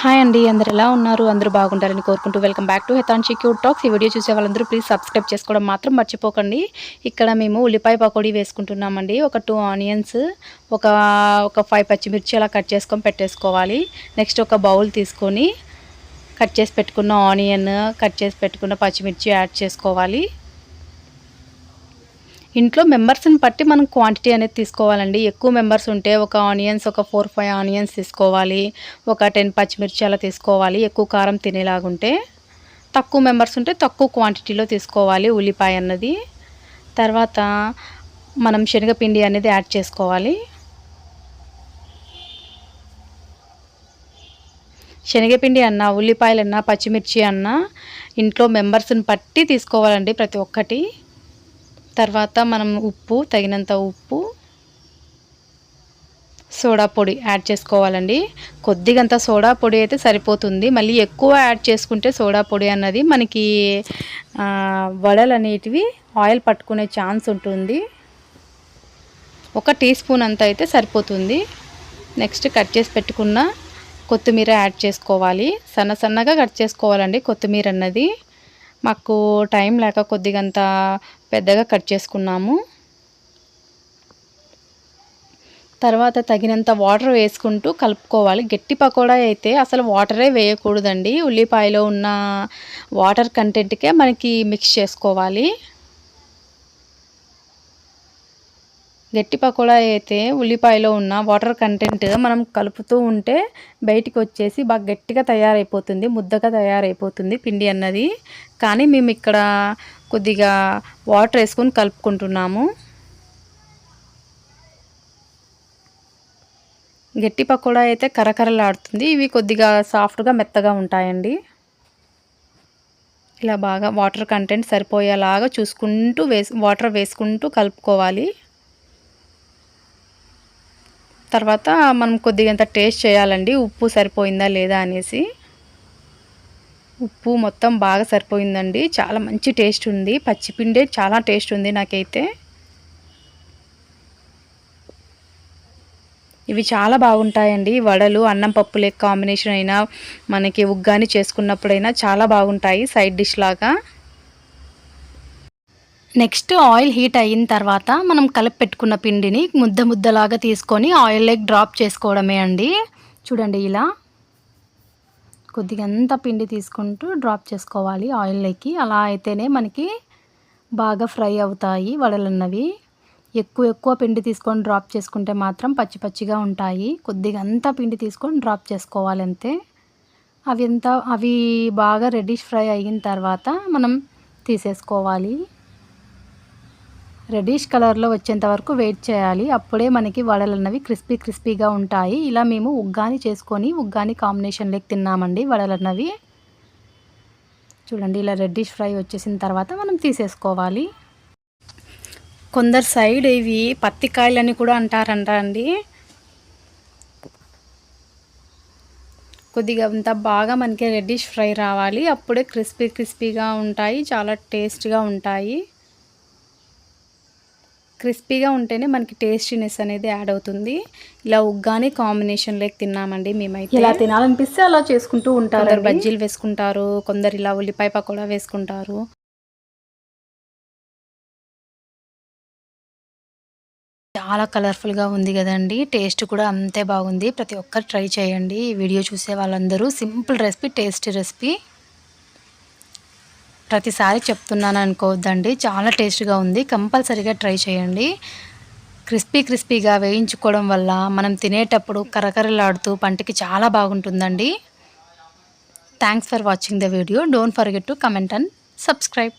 Hi అండి అందరు ఎలా ఉన్నారు? అందరూ బాగుంటారని కోరుకుంటూ welcome back to Hetanshi cute talks ఈ వీడియో చూసే వాళ్ళందరూ ప్లీజ్ సబ్స్క్రైబ్ చేసుకోవడం మాత్రం మర్చిపోకండి. ఇక్కడ మేము ఉల్లిపాయ పకోడీ వేసుకుంటున్నామండి. ఒక టూ ఆనియన్స్ ఒక ఒక ఫైవ్ పచ్చిమిర్చి అలా కట్ చేసుకొని పెట్టేసుకోవాలి. నెక్స్ట్ ఒక బౌల్ తీసుకొని కట్ చేసి పెట్టుకున్న ఆనియన్ కట్ చేసి పెట్టుకున్న పచ్చిమిర్చి యాడ్ చేసుకోవాలి. ఇంట్లో మెంబర్స్ని బట్టి మనం క్వాంటిటీ అనేది తీసుకోవాలండి. ఎక్కువ మెంబర్స్ ఉంటే ఒక ఆనియన్స్ ఒక ఫోర్ ఫైవ్ ఆనియన్స్ తీసుకోవాలి. ఒక టెన్ పచ్చిమిర్చి అలా తీసుకోవాలి. ఎక్కువ కారం తినేలాగుంటే తక్కువ మెంబర్స్ ఉంటే తక్కువ క్వాంటిటీలో తీసుకోవాలి ఉల్లిపాయ అన్నది. తర్వాత మనం శనగపిండి అనేది యాడ్ చేసుకోవాలి. శనగపిండి అన్న ఉల్లిపాయలు అన్న పచ్చిమిర్చి అన్న ఇంట్లో మెంబర్స్ని బట్టి తీసుకోవాలండి ప్రతి ఒక్కటి. తర్వాత మనం ఉప్పు తగినంత ఉప్పు సోడా పొడి యాడ్ చేసుకోవాలండి. కొద్దిగంత సోడా పొడి అయితే సరిపోతుంది. మళ్ళీ ఎక్కువ యాడ్ చేసుకుంటే సోడా పొడి అన్నది మనకి వడలు అనేటివి ఆయిల్ పట్టుకునే ఛాన్స్ ఉంటుంది. ఒక టీ స్పూన్ అంత అయితే సరిపోతుంది. నెక్స్ట్ కట్ చేసి పెట్టుకున్న కొత్తిమీర యాడ్ చేసుకోవాలి. సన్న సన్నగా కట్ చేసుకోవాలండి కొత్తిమీర అన్నది. మాకు టైం లేక కొద్దిగంత పెద్దగా కట్ చేసుకున్నాము. తర్వాత తగినంత వాటర్ వేసుకుంటూ కలుపుకోవాలి. గట్టి పకోడా అయితే అసలు వాటరే వేయకూడదండి. ఉల్లిపాయలో ఉన్న వాటర్ కంటెంట్కే మనకి మిక్స్ చేసుకోవాలి. గట్టి పకోడా అయితే ఉల్లిపాయలో ఉన్న వాటర్ కంటెంట్ మనం కలుపుతూ ఉంటే బయటికి వచ్చేసి బాగా గట్టిగా తయారైపోతుంది ముద్దగా తయారైపోతుంది పిండి అన్నది. కానీ మేము ఇక్కడ కొద్దిగా వాటర్ వేసుకొని కలుపుకుంటున్నాము. గట్టి పకోడా అయితే కరకరలాడుతుంది. ఇవి కొద్దిగా సాఫ్ట్గా మెత్తగా ఉంటాయండి. ఇలా బాగా వాటర్ కంటెంట్ సరిపోయేలాగా చూసుకుంటూ వేసు వాటర్ వేసుకుంటూ కలుపుకోవాలి. తర్వాత మనం కొద్దిగా టేస్ట్ చేయాలండి. ఉప్పు సరిపోయిందా లేదా అనేసి. ఉప్పు మొత్తం బాగా సరిపోయిందండి. చాలా మంచి టేస్ట్ ఉంది. పచ్చిపిండే చాలా టేస్ట్ ఉంది నాకైతే. ఇవి చాలా బాగుంటాయండి. వడలు అన్నం పప్పు లేక కాంబినేషన్ అయినా మనకి ఉగ్గాని చేసుకున్నప్పుడైనా చాలా బాగుంటాయి సైడ్ డిష్ లాగా. నెక్స్ట్ ఆయిల్ హీట్ అయిన తర్వాత మనం కలిపి పెట్టుకున్న పిండిని ముద్ద ముద్దలాగా తీసుకొని ఆయిల్ లెగ్ డ్రాప్ చేసుకోవడమే అండి. చూడండి ఇలా. కొద్దిగా అంత పిండి తీసుకుంటూ డ్రాప్ చేసుకోవాలి ఆయిల్లోకి. అలా అయితేనే మనకి బాగా ఫ్రై అవుతాయి వడలన్నవి. ఎక్కువ ఎక్కువ పిండి తీసుకొని డ్రాప్ చేసుకుంటే మాత్రం పచ్చి పచ్చిగా ఉంటాయి. కొద్దిగా అంతా పిండి తీసుకొని డ్రాప్ చేసుకోవాలి అంతే. అవి ఎంత అవి బాగా రెడ్డిష్ ఫ్రై అయిన తర్వాత మనం తీసేసుకోవాలి. రెడ్డిష్ కలర్లో వచ్చేంత వరకు వెయిట్ చేయాలి. అప్పుడే మనకి వడలు అన్నవి క్రిస్పీ క్రిస్పీగా ఉంటాయి. ఇలా మేము ఉగ్గాని చేసుకొని ఉగ్గాని కాంబినేషన్లోకి తిన్నామండి వడలు అన్నవి చూడండి ఇలా రెడ్డిష్ ఫ్రై వచ్చేసిన తర్వాత మనం తీసేసుకోవాలి. కొందరు సైడ్ ఇవి పత్తికాయలని కూడా అంటారంట అండి. కొద్దిగా అంత బాగా మనకి రెడ్డిష్ ఫ్రై రావాలి. అప్పుడే క్రిస్పీ క్రిస్పీగా ఉంటాయి చాలా టేస్ట్గా ఉంటాయి. క్రిస్పీగా ఉంటేనే మనకి టేస్టీనెస్ అనేది యాడ్ అవుతుంది. ఇలా ఉగ్గాని కాంబినేషన్ లేక తిన్నామండి మేమైతే. ఇలా తినాలనిపిస్తే అలా చేసుకుంటూ ఉంటారు బజ్జీలు వేసుకుంటారు కొందరు ఇలా ఉల్లిపాయ పకోడా వేసుకుంటారు. చాలా కలర్ఫుల్గా ఉంది కదండి. టేస్ట్ కూడా అంతే బాగుంది. ప్రతి ఒక్కరు ట్రై చేయండి. ఈ వీడియో చూసే వాళ్ళందరూ సింపుల్ రెసిపీ టేస్టీ రెసిపీ. ప్రతిసారి చెప్తున్నాను అనుకోవద్దండి. చాలా టేస్ట్గా ఉంది. కంపల్సరీగా ట్రై చేయండి. క్రిస్పీ క్రిస్పీగా వేయించుకోవడం వల్ల మనం తినేటప్పుడు కరకరలాడుతూ పంటికి చాలా బాగుంటుందండి. Thanks for watching the video. Don't forget to comment and subscribe.